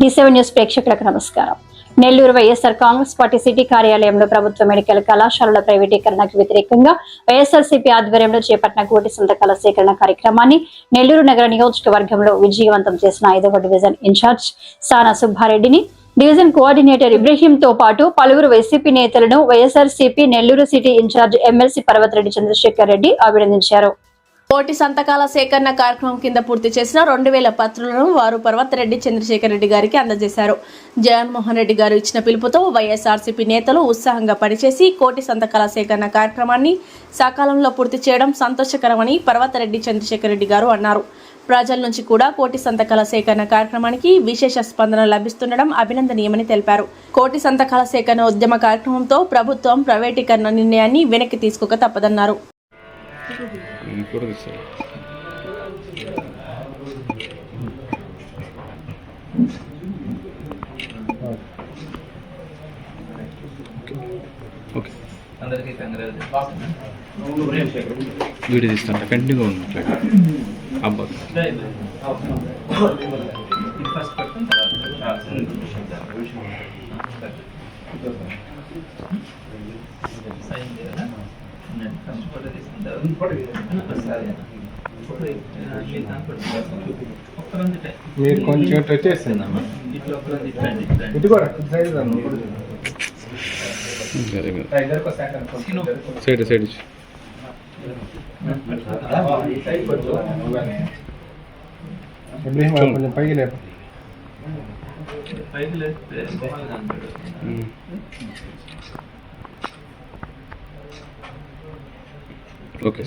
D seven news ప్రేక్షకులకు నమస్కారం. Nellore YSR Congress party city కార్యాలయంలో ప్రభుత్వ మెడికల్ కళాశాలల ప్రైవేటీకరణకు వ్యతిరేకంగా వైఎస్ఆర్సీపీ ఆధ్వర్యంలో చేపట్టిన కోటి సంతకాల సేకరణ కార్యక్రమాన్ని నెల్లూరు నగర నియోజకవర్గంలో విజయవంతం చేసిన ఐదవ డివిజన్ ఇన్ఛార్జ్ సానా సుబ్బారెడ్డిని డివిజన్ కోఆర్డినేటర్ ఇబ్రహీంతో పాటు పలువురు వైసీపీ నేతలను YSRCP Nellore city incharge MLC Parvathireddy Chandrasekhar Reddy అభినందించారు. కోటి సంతకాల సేకరణ కార్యక్రమం కింద పూర్తి చేసిన రెండు వేల పత్రులను వారు పర్వతరెడ్డి చంద్రశేఖర్ రెడ్డి గారికి అందజేశారు. జగన్మోహన్ రెడ్డి గారు ఇచ్చిన పిలుపుతో వైఎస్ఆర్సీపీ నేతలు ఉత్సాహంగా పనిచేసి కోటి సంతకాల సేకరణ కార్యక్రమాన్ని సకాలంలో పూర్తి చేయడం సంతోషకరమని పర్వతరెడ్డి చంద్రశేఖర్ రెడ్డి గారు అన్నారు. ప్రజల నుంచి కూడా కోటి సంతకాల సేకరణ కార్యక్రమానికి విశేష స్పందన లభిస్తుండడం అభినందనీయమని తెలిపారు. కోటి సంతకాల సేకరణ ఉద్యమ కార్యక్రమంతో ప్రభుత్వం ప్రైవేటీకరణ నిర్ణయాన్ని వెనక్కి తీసుకోక తప్పదన్నారు. కూడా తీస్తారు ఓకే వీడియో తీస్తాను. కంటిన్యూగా ఉంది. అబ్బా. ఫస్ట్ మీరు కొంచెం ఇట్లండి ఇట్లండి ఇటు కూడా సైడ్ సైడ్. ఇబ్రహీం. కొంచెం పైకి లేపు పైకి లేస్తే ఓకే.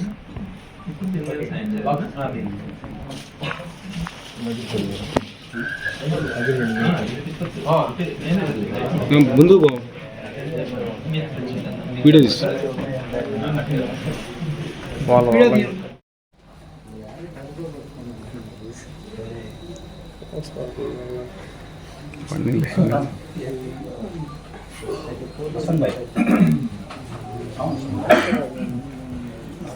మీద సైన్ చేయాలా? నేనే వెళ్ళి.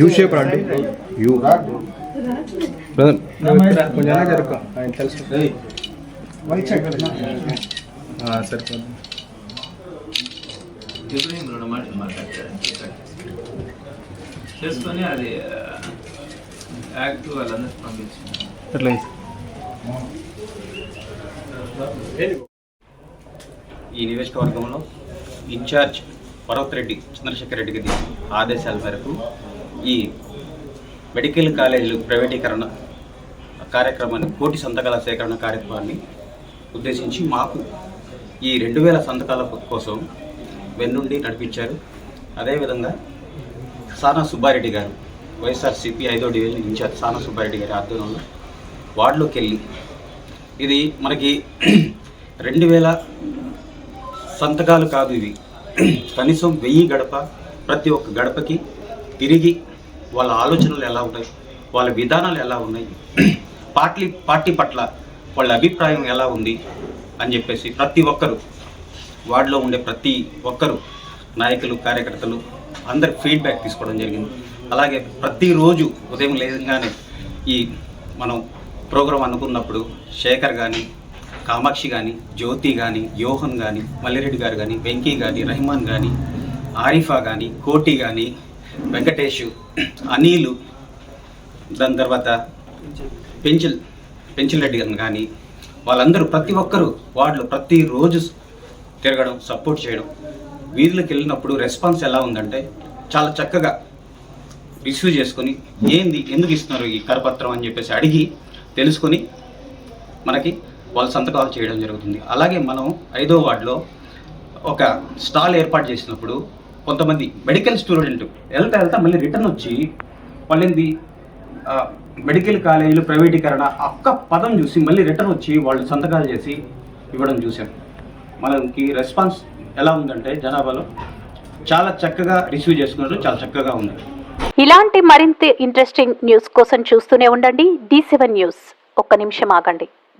యూ షేప్ రండి యూ బ్రదర్ కొంచెం వెనక్కి జరుపు. ఆయన తెలుసు ఆ, సరిపోతుంది ఇబ్రహీం రెండు మాటలు మాట్లాడతారు చేసుకొని అది యాక్ట్ వాళ్ళందరికీ పంపించింది అట్లా ఈ నియోజకవర్గంలో ఇన్ఛార్జ్ పర్వత్ రెడ్డి చంద్రశేఖర్ రెడ్డి గారి ఆదేశాల మేరకు ఈ మెడికల్ కాలేజీలు ప్రైవేటీకరణ కార్యక్రమాన్ని కోటి సంతకాల సేకరణ కార్యక్రమాన్ని ఉద్దేశించి మాకు ఈ రెండు వేల సంతకాల కోసం వెన్నుండి నడిపించారు. అదేవిధంగా సానా సుబ్బారెడ్డి గారు వైఎస్ఆర్సీపీ ఐదో డివిజన్ ఇన్ఛార్జ్ సానా సుబ్బారెడ్డి గారి ఆధ్వర్యంలో వార్డులోకి వెళ్ళి ఇది మనకి రెండు వేల సంతకాలు కాదు ఇవి. కనీసం వెయ్యి గడప ప్రతి ఒక్క గడపకి తిరిగి వాళ్ళ ఆలోచనలు ఎలా ఉన్నాయి వాళ్ళ విధానాలు ఎలా ఉన్నాయి? పార్టీ పార్టీ పట్ల వాళ్ళ అభిప్రాయం ఎలా ఉంది? అని చెప్పేసి ప్రతి ఒక్కరు వార్డులో ఉండే ప్రతి ఒక్కరు నాయకులు కార్యకర్తలు అందరి ఫీడ్బ్యాక్ తీసుకోవడం జరిగింది. అలాగే ప్రతిరోజు ఉదయం లేదంగానే ఈ మనం ప్రోగ్రాం అనుకున్నప్పుడు శేఖర్ కానీ కామాక్షి కానీ జ్యోతి కానీ యోహన్ కానీ మల్లిరెడ్డి గారు కానీ వెంకీ కానీ రెహమాన్ కానీ ఆరిఫా కానీ కోటి కానీ వెంకటేష్ అనిలు దాని తర్వాత పెంచిల్ పెంచిల్ రెడ్డి గారు కానీ వాళ్ళందరూ ప్రతి ఒక్కరూ వాళ్ళు ప్రతిరోజు తిరగడం సపోర్ట్ చేయడం. వీధులకు వెళ్ళినప్పుడు రెస్పాన్స్ ఎలా ఉందంటే చాలా చక్కగా రిసీవ్ చేసుకొని ఏంది? ఎందుకు ఇస్తున్నారు ఈ కరపత్రం? అని చెప్పేసి అడిగి తెలుసుకొని మనకి వాళ్ళ సంతకాలు చేయడం జరుగుతుంది. అలాగే మనం ఐదో వార్డులో ఒక స్టాల్ ఏర్పాటు చేసినప్పుడు కొంతమంది మెడికల్ స్టూడెంట్ వెళ్తా వెళ్తా మళ్ళీ రిటర్న్ వచ్చి వాళ్ళేంది? మెడికల్ కాలేజీలు ప్రైవేటీకరణ ఒక్క పదం చూసి మళ్ళీ రిటర్న్ వచ్చి వాళ్ళు సంతకాలు చేసి ఇవ్వడం చూసాం మనకి రెస్పాన్స్ ఎలా ఉందంటే జనాభాలో చాలా చక్కగా రిసీవ్ చేసుకున్నారు చాలా చక్కగా ఉంది. ఇలాంటి మరింత ఇంట్రెస్టింగ్ న్యూస్ కోసం చూస్తూనే ఉండండి. D seven news. ఒక్క నిమిషం ఆగండి.